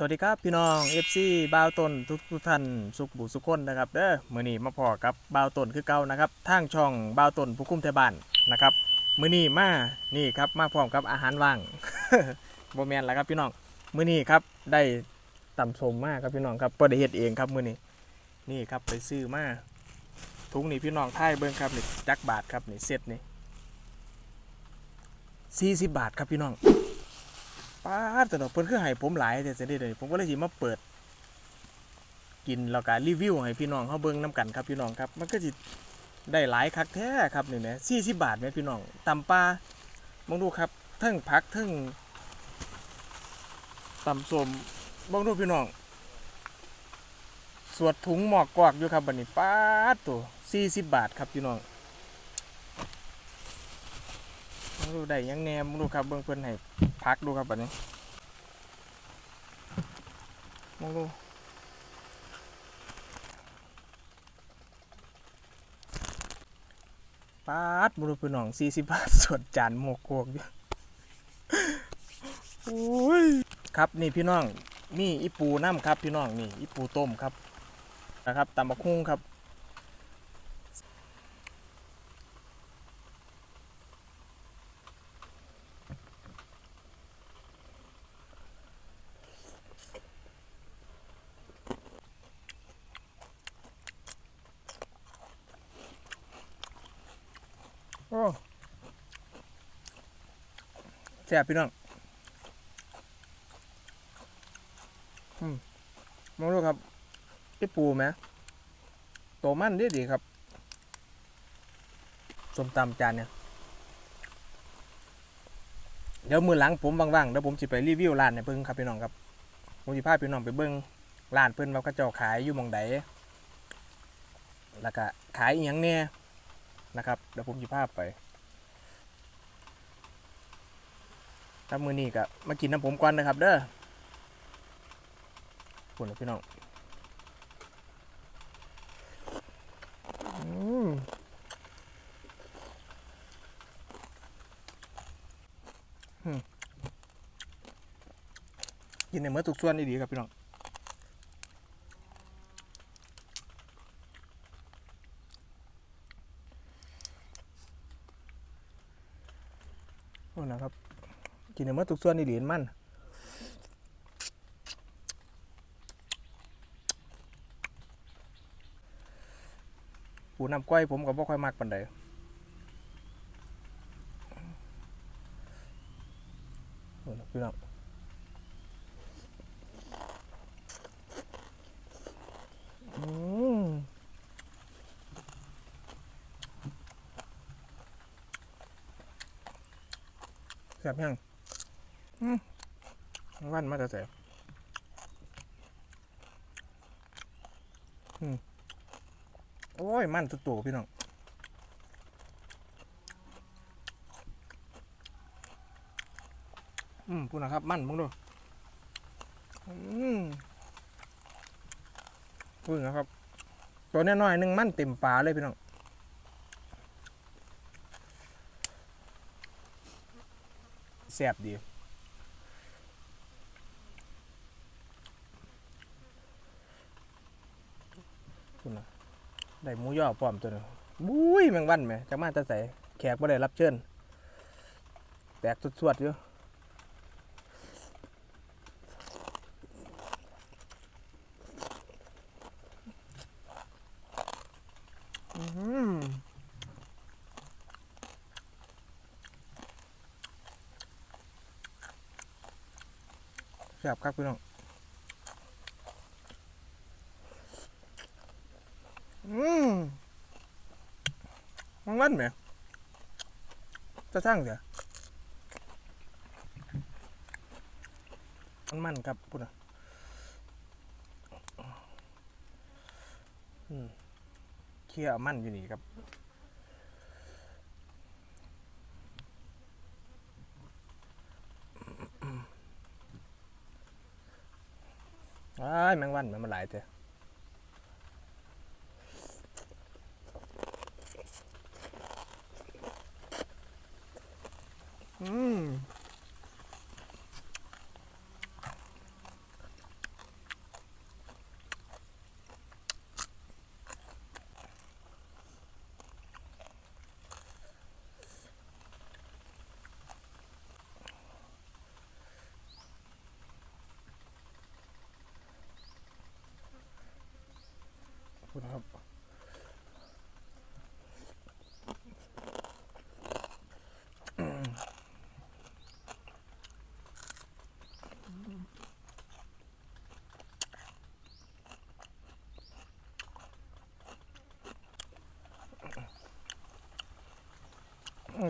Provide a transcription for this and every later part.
สวัสดีครับพี่น้อง FC บ่าวต้นทุกทุกท่านสุขบุสุขคนนะครับเด้อมื้อนี้มาพอกับบ่าวต้นคือเก่านะครับทางช่องบ่าวต้นผู้คุมไทยบ้านนะครับมื้อนี้มานี่ครับมาพร้อมกับอาหารว่างบ่แม่นแล้วครับพี่น้องมื้อนี้ครับได้ตำสมมากครับพี่น้องครับบ่ได้เฮ็ดเองครับมื้อนี้นี่ครับไปซื้อมาถุงนี่พี่น้องท่ายเบิ่งครับนี่จักบาทครับนี่เซ็ตนี่40 บาทครับพี่น้อง ป้าดแต่ดอกเพิ่นคือให้ผมหลายแต่เสียดายผมก็เลยสิมาเปิด กินแล้วก็รีวิวให้พี่น้องเขาเบิ่งน้กันครับพี่น้องครับ มันก็สิได้หลายคักแท้ครับนี่แหม40บาทแม่พี่น้องตำปลามองดูครับทั้งผักทั้งตำส้มมองดูพี่น้อง สวดถุงหมอกกวากอยู่ครับบัดนี้ป้าดตัว40บาทครับพี่น้องมอง ดูได้ยังแนมมองดูครับเบิ่งเพิ่อนให้พักดูครับแบบนี้มองดูปาดบุรุษพี่น้องสี่สิบบาทส่วนจานหมกโกกอยู่โอ้ยครับนี่พี่น้องนี่อีปูน้ำครับพี่น้องนี่อีปูต้มครับนะครับตำบักคุ้งครับ โอ้แซ่บพี่น้องอืมมองดูครับพี่ปูไหมโตมันดีดีครับส้มตำจานเนี่ยเดี๋ยวมือหลังผมว่างๆเดี๋ยวผมจะไปรีวิวร้านในเพิ่งครับพี่น้องครับผมจะพาพี่น้องไปเบิ้งร้านเพิ่นว่าเขาเจ้าขายอยู่มองใดแล้วก็ขายอีหยังเนี่ย นะครับเดี๋ยวผมจะพาพไปถ้ามือนี้ก็มากินน้ำผมก่อนนะครับ เด้อคุณพี่น้องอืมอืมกินในเมื่อทุกส่วนดีๆครับพี่น้อง โอ้นะครับ กินในเมื่อทุกส่วนในเหรียญมันปูน้ำก้อยผมก็บ่ค่อยมักปานใดพี่น้องแซ่บยัง วันมาแต่แซ่บโอ้ย มันสุดตัวพี่น้องอืมพูดนะครับ มันมึงดูอืมพูดนะครับ ตัวน้อยๆหนึ่งมันเต็มปลาเลยพี่น้องแซ่บดี คุณนะได้หมูย่อพร้อมตัวนึงบุ้ยแมงวันไหมจะมาจะใส่แขกบ่ได้รับเชิญแตกสวดๆอยู่อื้อหือแซ่บครับพี่น้อง อืมมันวันไหมจะสร้างเสียมันมันครับพูดนะอืมเคี่ยวมันอยู่นี่ครับอ้ายแมงวันมันมาหลายเถอะ ほら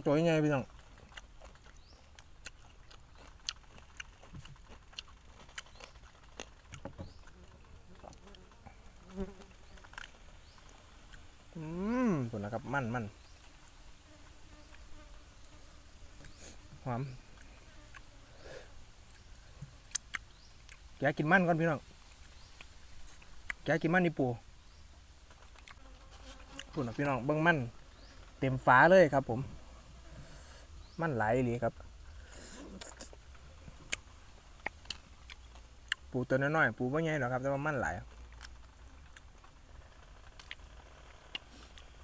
또 있 냐, 에비 랑. มตัวนะครับ มันมันหอมแกกินมันก่อนพี่น้องแกกินมันนี่ปูคุณนะพี่น้องเบิ้งมันเต็มฟ้าเลยครับ ผม มันไหลายอีหลีครับ ปูตัวน้อยๆปูไม่ใหญ่หรอกครับแต่ว่ามันไหล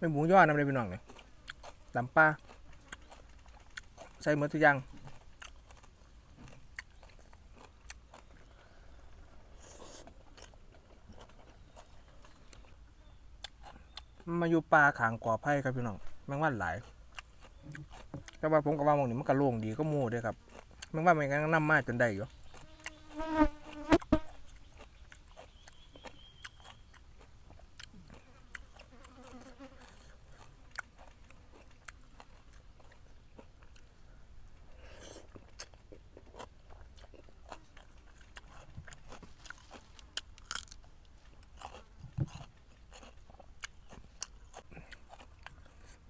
ต็นะครับอืมแบบไม่หมูยอดนำเลยพี่น้องเลยลำปลาใส่หมดทุกอย่างมาอยู่ป่าขางก่อไผ่ครับพี่น้องแมงวันหลายแต่ว่าผมกับว่ามองนี้มันก็โล่งดีก็มู่เด้วยครับแมงวันมันยังนำมาจนได้อยู่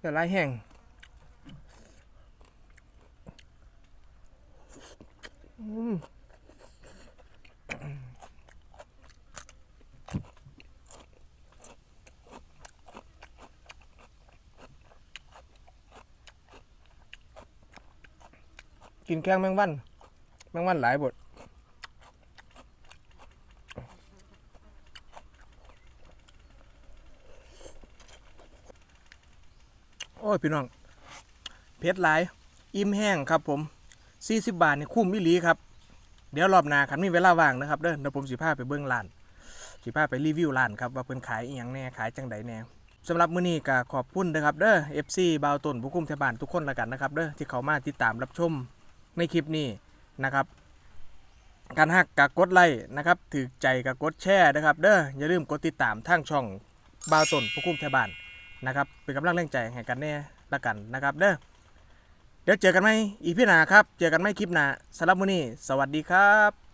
แต่ลายแห้งกินแกงแมงวัน แมงวันหลายบท โอ้ยพี่น้องเพชรหลาย อิ่มแห้งครับผม 40 บาทนี่คุ้มมิลีครับ เดี๋ยวรอบหน้าคันมีเวลาว่างนะครับเด้อเดี๋ยวผมสิพาไปเบิ่งร้านสิพาไปรีวิวร้านครับว่าเพิ่นขายอีหยังแน่ขายจังใดแน่สำหรับมื้อนี้ก็ขอบคุณนะครับเด้อ FC บาวต้นผู้คุมเทบาลทุกคนละกันนะครับเด้อที่เขามาติดตามรับชมในคลิปนี้นะครับ การหักกับกดไลค์นะครับถือใจกับกดแชร์นะครับ เด้ออย่าลืมกดติดตามทางช่องบาวต้นผู้คุมเทบาล นะครับเป็นกำลังแรงใจให้กันแน่ละกันนะครับเด้อเดี๋ยวเจอกันไหมอีพี่หนาครับ เจอกันไหมคลิปหนาสำหรับมื้อนี้ สวัสดีครับ